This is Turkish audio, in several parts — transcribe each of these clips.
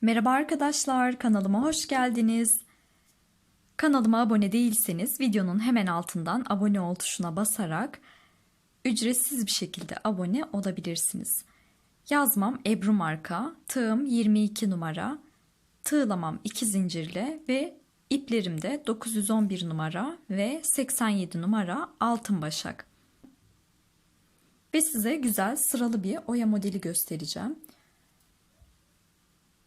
Merhaba arkadaşlar, kanalıma hoş geldiniz. Kanalıma abone değilseniz videonun hemen altından abone ol tuşuna basarak ücretsiz bir şekilde abone olabilirsiniz. Yazmam Ebru marka, tığım 22 numara, tığlamam 2 zincirle ve iplerim de 911 numara ve 87 numara altın başak. Ve size güzel sıralı bir oya modeli göstereceğim.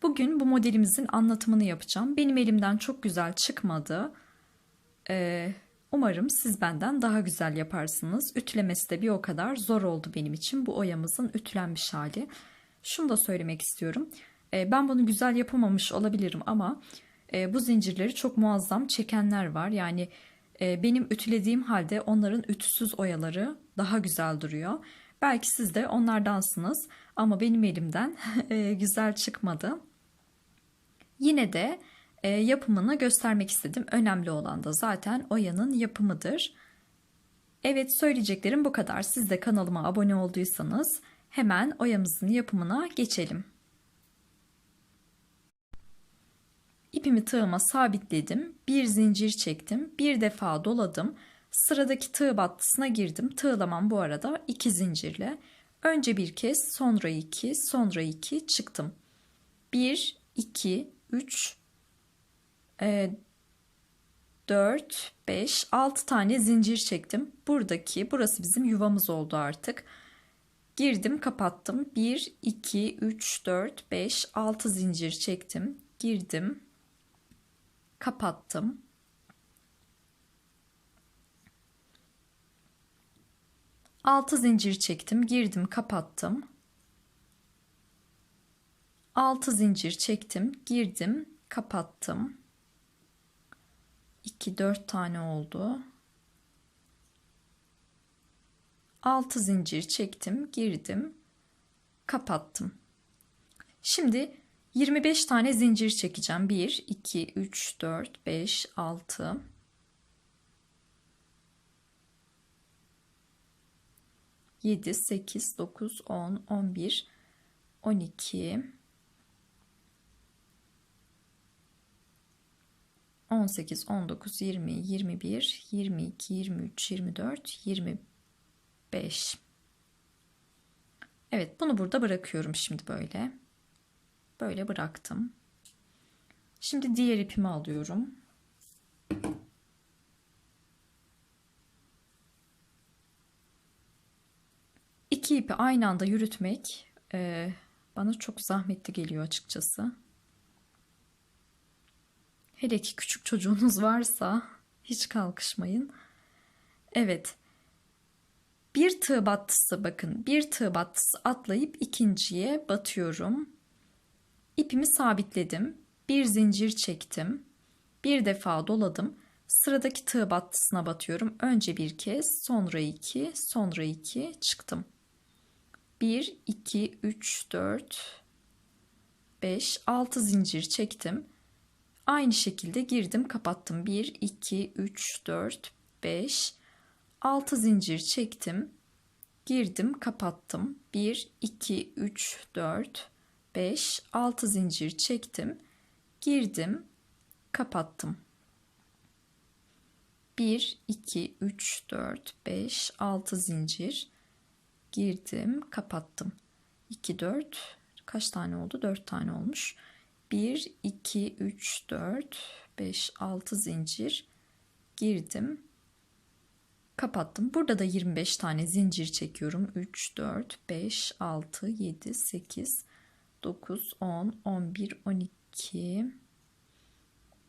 Bugün bu modelimizin anlatımını yapacağım. Benim elimden çok güzel çıkmadı. Ee, umarım siz benden daha güzel yaparsınız. Ütülemesi de bir o kadar zor oldu benim için bu oyamızın ütülenmiş hali. Şunu da söylemek istiyorum. Ee, ben bunu güzel yapamamış olabilirim ama e, bu zincirleri çok muazzam çekenler var. Yani e, benim ütülediğim halde onların ütüsüz oyaları daha güzel duruyor. Belki siz de onlardansınız ama benim elimden e, güzel çıkmadı. Yine de e, yapımını göstermek istedim. Önemli olan da zaten oyanın yapımıdır. Evet söyleyeceklerim bu kadar. Siz de kanalıma abone olduysanız hemen oyamızın yapımına geçelim. İpimi tığıma sabitledim. Bir zincir çektim. Bir defa doladım. Sıradaki tığ battısına girdim. Tığlamam bu arada iki zincirle. Önce bir kez, sonra iki, sonra iki çıktım. Bir, iki, 3 e, 4 5 6 tane zincir çektim. Buradaki burası bizim yuvamız oldu artık. Girdim, kapattım. 1 2 3 4 5 6 zincir çektim. Girdim. Kapattım. Altı zincir çektim, girdim, kapattım. 6 zincir çektim, girdim, kapattım. 2 4 tane oldu. 6 zincir çektim, girdim, kapattım. Şimdi 25 tane zincir çekeceğim. 1 2 3 4 5 6 7 8 9 10 11 12 18, 19, 20, 21, 22, 23, 24, 25. Evet bunu burada bırakıyorum şimdi böyle. Böyle bıraktım. Şimdi diğer ipimi alıyorum. İki ipi aynı anda yürütmek bana çok zahmetli geliyor açıkçası. Hele ki küçük çocuğunuz varsa hiç kalkışmayın. Evet. Bir tığ battısı bakın. Bir tığ battısı atlayıp ikinciye batıyorum. İpimi sabitledim. Bir zincir çektim. Bir defa doladım. Sıradaki tığ battısına batıyorum. Önce bir kez, sonra iki, sonra iki çıktım. 1, 2, 3, 4, 5, 6 zincir çektim. Aynı şekilde girdim kapattım. 1, 2, 3, 4, 5, 6 zincir çektim. Girdim kapattım. 1, 2, 3, 4, 5, 6 zincir çektim. Girdim kapattım. 1, 2, 3, 4, 5, 6 zincir girdim kapattım. 2, 4 kaç tane oldu? 4 tane olmuş. 1, 2, 3, 4, 5, 6 zincir girdim. Kapattım. Burada da 25 tane zincir çekiyorum. 3, 4, 5, 6, 7, 8, 9, 10, 11, 12,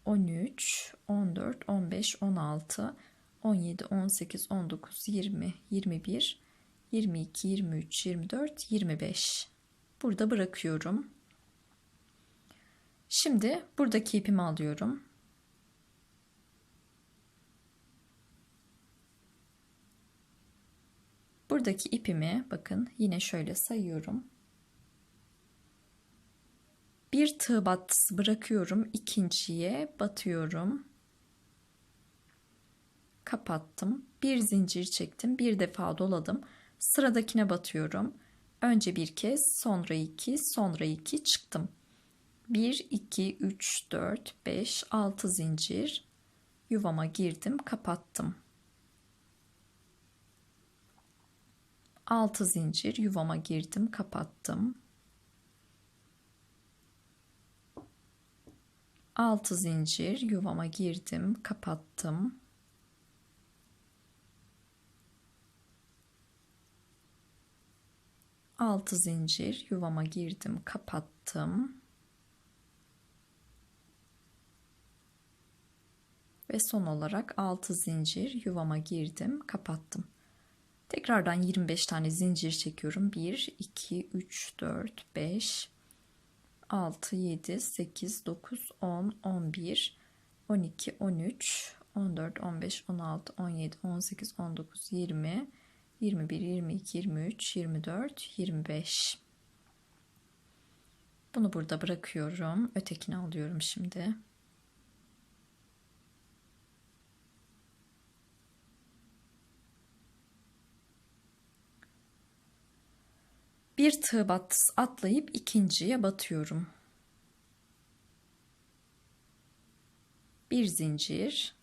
13, 14, 15, 16, 17, 18, 19, 20, 21, 22, 23, 24, 25. Burada bırakıyorum. Şimdi buradaki ipimi alıyorum. Buradaki ipimi bakın yine şöyle sayıyorum. Bir tığ battısı bırakıyorum. ikinciye batıyorum. Kapattım. Bir zincir çektim. Bir defa doladım. Sıradakine batıyorum. Önce bir kez, sonra iki, sonra iki çıktım. 1, 2, 3, 4, 5, 6 zincir. Yuvama girdim, kapattım. 6 zincir yuvama girdim, kapattım. 6 zincir yuvama girdim, kapattım. Altı zincir yuvama girdim, kapattım. Ve son olarak 6 zincir yuvama girdim, kapattım. Tekrardan 25 tane zincir çekiyorum. 1, 2, 3, 4, 5, 6, 7, 8, 9, 10, 11, 12, 13, 14, 15, 16, 17, 18, 19, 20, 21, 22, 23, 24, 25. Bunu burada bırakıyorum. Ötekini alıyorum şimdi. Bir tığ battısı atlayıp ikinciye batıyorum. Bir zincir,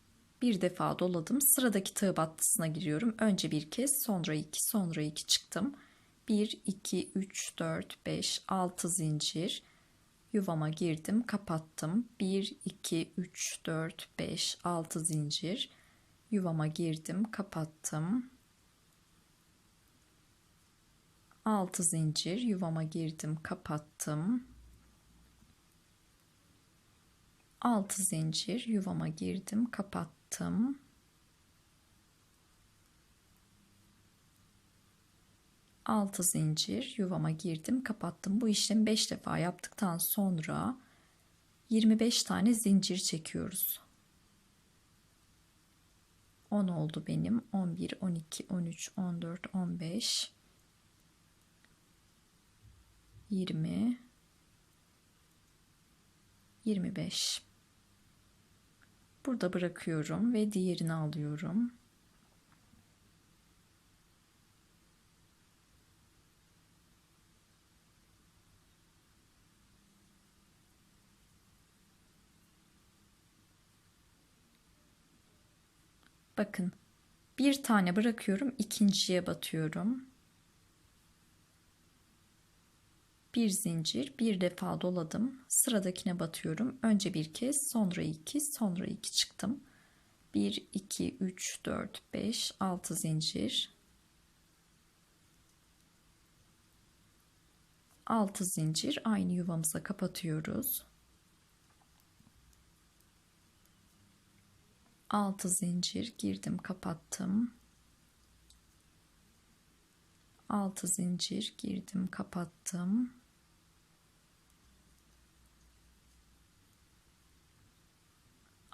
bir defa doladım. Sıradaki tığ battısına giriyorum. Önce bir kez, sonra iki, sonra iki çıktım. 1, 2, 3, 4, 5, 6 zincir. Yuvama girdim, kapattım. 1, 2, 3, 4, 5, 6 zincir. Yuvama girdim, kapattım. 6 zincir yuvama girdim kapattım. 6 zincir yuvama girdim kapattım. Altı zincir yuvama girdim kapattım. Bu işlemi 5 defa yaptıktan sonra 25 tane zincir çekiyoruz. 10 oldu benim. 11 12 13 14 15 20 25 burada bırakıyorum ve diğerini alıyorum. Bakın bir tane bırakıyorum ikinciye batıyorum bir zincir bir defa doladım. Sıradakine batıyorum. Önce bir kez sonra iki sonra iki çıktım. 1 2 3 4 5 6 zincir. 6 zincir. Aynı yuvamıza kapatıyoruz. 6 zincir. Girdim kapattım. 6 zincir. Girdim kapattım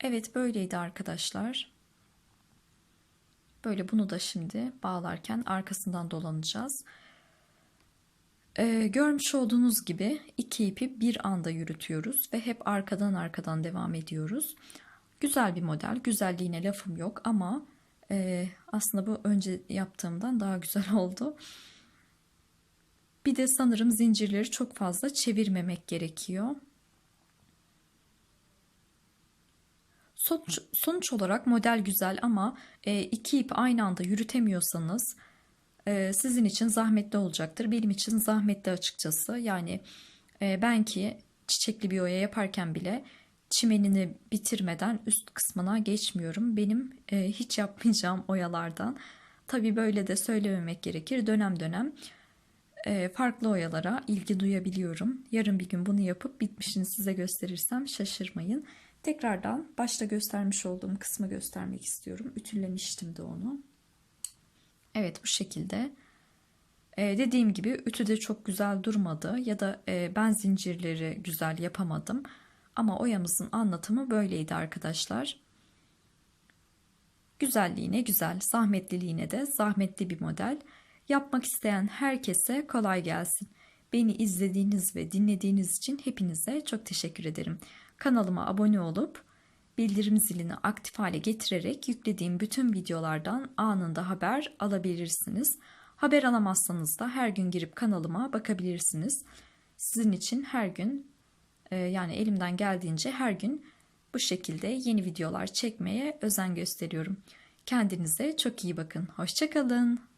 Evet böyleydi arkadaşlar. Böyle bunu da şimdi bağlarken arkasından dolanacağız. Ee, görmüş olduğunuz gibi iki ipi bir anda yürütüyoruz ve hep arkadan arkadan devam ediyoruz. Güzel bir model. Güzelliğine lafım yok ama e, aslında bu önce yaptığımdan daha güzel oldu. Bir de sanırım zincirleri çok fazla çevirmemek gerekiyor. Sonuç, sonuç olarak model güzel ama e, iki ip aynı anda yürütemiyorsanız e, sizin için zahmetli olacaktır. Benim için zahmetli açıkçası. Yani e, ben ki çiçekli bir oya yaparken bile çimenini bitirmeden üst kısmına geçmiyorum. Benim e, hiç yapmayacağım oyalardan. Tabii böyle de söylememek gerekir. Dönem dönem e, farklı oyalara ilgi duyabiliyorum. Yarın bir gün bunu yapıp bitmişini size gösterirsem şaşırmayın. Tekrardan başta göstermiş olduğum kısmı göstermek istiyorum. Ütülemiştim de onu. Evet bu şekilde. Ee, dediğim gibi ütü de çok güzel durmadı ya da e, ben zincirleri güzel yapamadım. Ama oyamızın anlatımı böyleydi arkadaşlar. Güzelliğine güzel, zahmetliliğine de zahmetli bir model. Yapmak isteyen herkese kolay gelsin. Beni izlediğiniz ve dinlediğiniz için hepinize çok teşekkür ederim. Kanalıma abone olup bildirim zilini aktif hale getirerek yüklediğim bütün videolardan anında haber alabilirsiniz. Haber alamazsanız da her gün girip kanalıma bakabilirsiniz. Sizin için her gün e, yani elimden geldiğince her gün bu şekilde yeni videolar çekmeye özen gösteriyorum. Kendinize çok iyi bakın. Hoşçakalın.